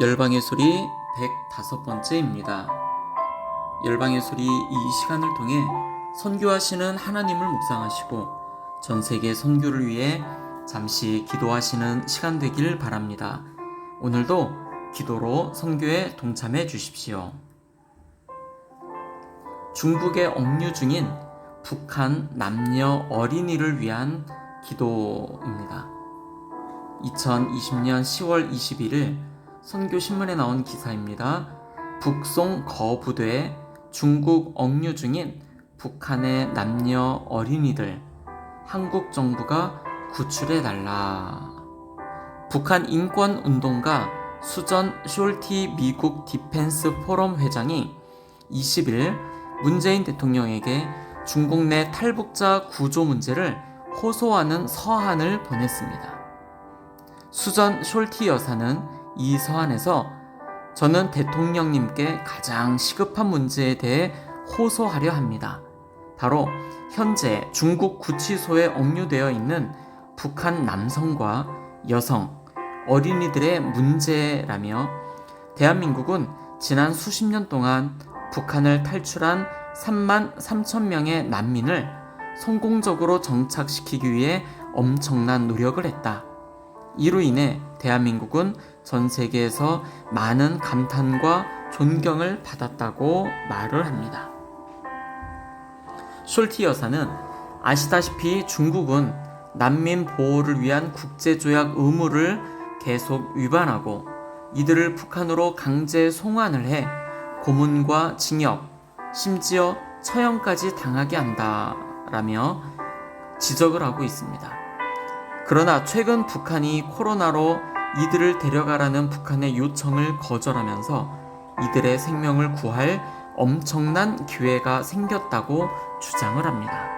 열방의 소리 105번째입니다. 열방의 소리 이 시간을 통해 선교하시는 하나님을 묵상하시고 전 세계 선교를 위해 잠시 기도하시는 시간 되길 바랍니다. 오늘도 기도로 선교에 동참해 주십시오. 중국에 억류 중인 북한 남녀 어린이를 위한 기도입니다. 2020년 10월 21일 선교신문에 나온 기사입니다. 북송 거부대 중국 억류 중인 북한의 남녀 어린이들 한국 정부가 구출해 달라. 북한 인권 운동가 수전 숄티 미국 디펜스 포럼 회장이 20일 문재인 대통령에게 중국 내 탈북자 구조 문제를 호소하는 서한을 보냈습니다. 수전 숄티 여사는 이 서한에서 저는 대통령님께 가장 시급한 문제에 대해 호소하려 합니다. 바로 현재 중국 구치소에 억류되어 있는 북한 남성과 여성, 어린이들의 문제라며 대한민국은 지난 수십 년 동안 북한을 탈출한 3만 3천 명의 난민을 성공적으로 정착시키기 위해 엄청난 노력을 했다. 이로 인해 대한민국은 전 세계에서 많은 감탄과 존경을 받았다고 말을 합니다. 숄티 여사는 아시다시피 중국은 난민 보호를 위한 국제조약 의무를 계속 위반하고 이들을 북한으로 강제 송환을 해 고문과 징역, 심지어 처형까지 당하게 한다라며 지적을 하고 있습니다. 그러나 최근 북한이 코로나로 이들을 데려가라는 북한의 요청을 거절하면서 이들의 생명을 구할 엄청난 기회가 생겼다고 주장을 합니다.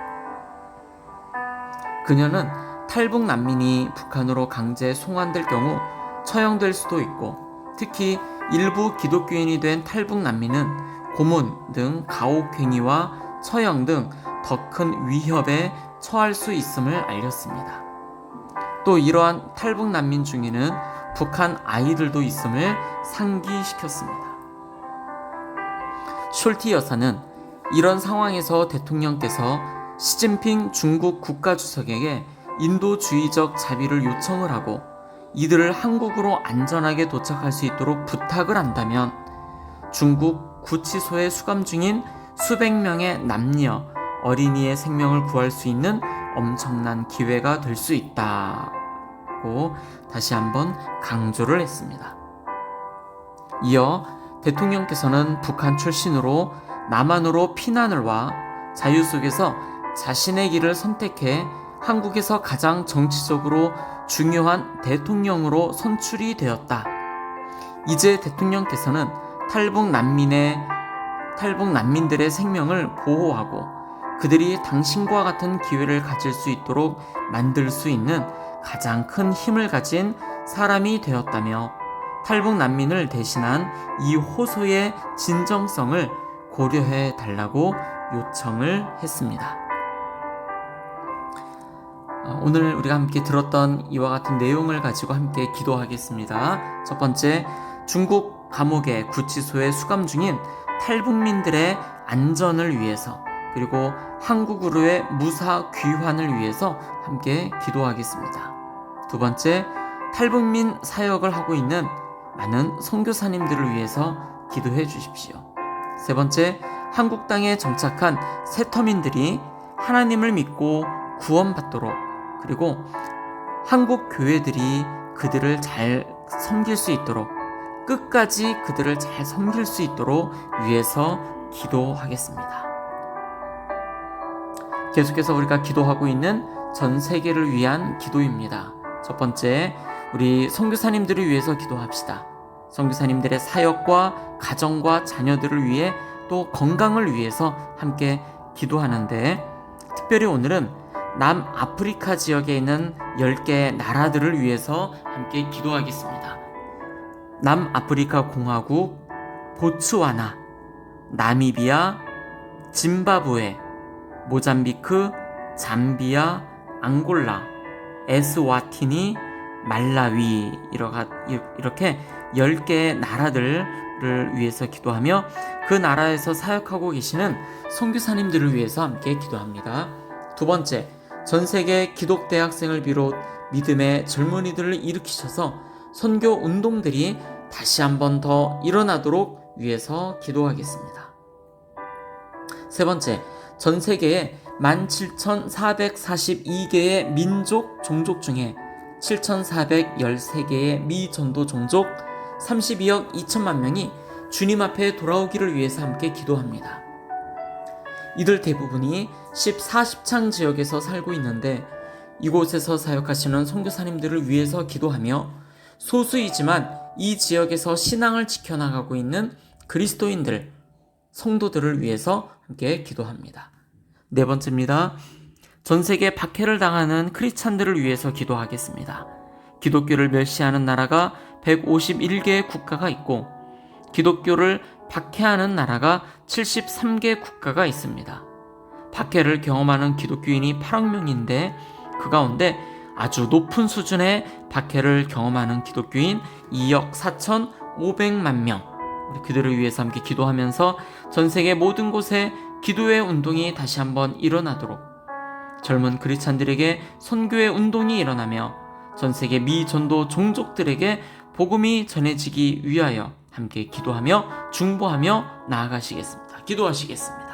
그녀는 탈북 난민이 북한으로 강제 송환될 경우 처형될 수도 있고 특히 일부 기독교인이 된 탈북 난민은 고문 등 가혹행위와 처형 등 더 큰 위협에 처할 수 있음을 알렸습니다. 또 이러한 탈북 난민 중에는 북한 아이들도 있음을 상기시켰습니다. 숄티 여사는 이런 상황에서 대통령께서 시진핑 중국 국가주석에게 인도주의적 자비를 요청을 하고 이들을 한국으로 안전하게 도착할 수 있도록 부탁을 한다면 중국 구치소에 수감 중인 수백 명의 남녀, 어린이의 생명을 구할 수 있는 엄청난 기회가 될 수 있다 고 다시 한번 강조를 했습니다. 이어 대통령께서는 북한 출신으로 남한으로 피난을 와 자유 속에서 자신의 길을 선택해 한국에서 가장 정치적으로 중요한 대통령으로 선출이 되었다. 이제 대통령께서는 탈북 난민의 탈북 난민들의 생명을 보호하고 그들이 당신과 같은 기회를 가질 수 있도록 만들 수 있는 가장 큰 힘을 가진 사람이 되었다며 탈북 난민을 대신한 이 호소의 진정성을 고려해 달라고 요청을 했습니다. 어, 오늘 우리가 함께 들었던 이와 같은 내용을 가지고 함께 기도하겠습니다. 첫 번째, 중국 감옥의 구치소에 수감 중인 탈북민들의 안전을 위해서 그리고 한국으로의 무사 귀환을 위해서 함께 기도하겠습니다. 두 번째, 탈북민 사역을 하고 있는 많은 선교사님들을 위해서 기도해 주십시오. 세 번째, 한국 땅에 정착한 세터민들이 하나님을 믿고 구원받도록 그리고 한국 교회들이 그들을 잘 섬길 수 있도록 끝까지 그들을 잘 섬길 수 있도록 위해서 기도하겠습니다. 계속해서 우리가 기도하고 있는 전 세계를 위한 기도입니다. 첫 번째, 우리 선교사님들을 위해서 기도합시다. 선교사님들의 사역과 가정과 자녀들을 위해 또 건강을 위해서 함께 기도하는데 특별히 오늘은 남아프리카 지역에 있는 10개 나라들을 위해서 함께 기도하겠습니다. 남아프리카 공화국, 보츠와나, 나미비아, 짐바브웨, 모잠비크, 잠비아, 앙골라, 에스와티니, 말라위 이렇게 10개의 나라들을 위해서 기도하며 그 나라에서 사역하고 계시는 선교사님들을 위해서 함께 기도합니다. 두 번째, 전 세계 기독 대학생을 비롯 믿음의 젊은이들을 일으키셔서 선교 운동들이 다시 한번 더 일어나도록 위해서 기도하겠습니다. 세 번째, 전 세계에 17,442개의 민족 종족 중에 7,413개의 미전도 종족 32억 2천만 명이 주님 앞에 돌아오기를 위해서 함께 기도합니다. 이들 대부분이 10, 40창 지역에서 살고 있는데 이곳에서 사역하시는 선교사님들을 위해서 기도하며 소수이지만 이 지역에서 신앙을 지켜나가고 있는 그리스도인들, 성도들을 위해서 함께 기도합니다. 네 번째입니다. 전 세계 박해를 당하는 크리스찬들을 위해서 기도하겠습니다. 기독교를 멸시하는 나라가 151개 국가가 있고 기독교를 박해하는 나라가 73개 국가가 있습니다. 박해를 경험하는 기독교인이 8억 명인데 그 가운데 아주 높은 수준의 박해를 경험하는 기독교인 2억 4,500만 명. 우리 그들을 위해서 함께 기도하면서 전 세계 모든 곳에 기도의 운동이 다시 한번 일어나도록 젊은 크리스찬들에게 선교의 운동이 일어나며 전 세계 미 전도 종족들에게 복음이 전해지기 위하여 함께 기도하며 중보하며 나아가시겠습니다. 기도하시겠습니다.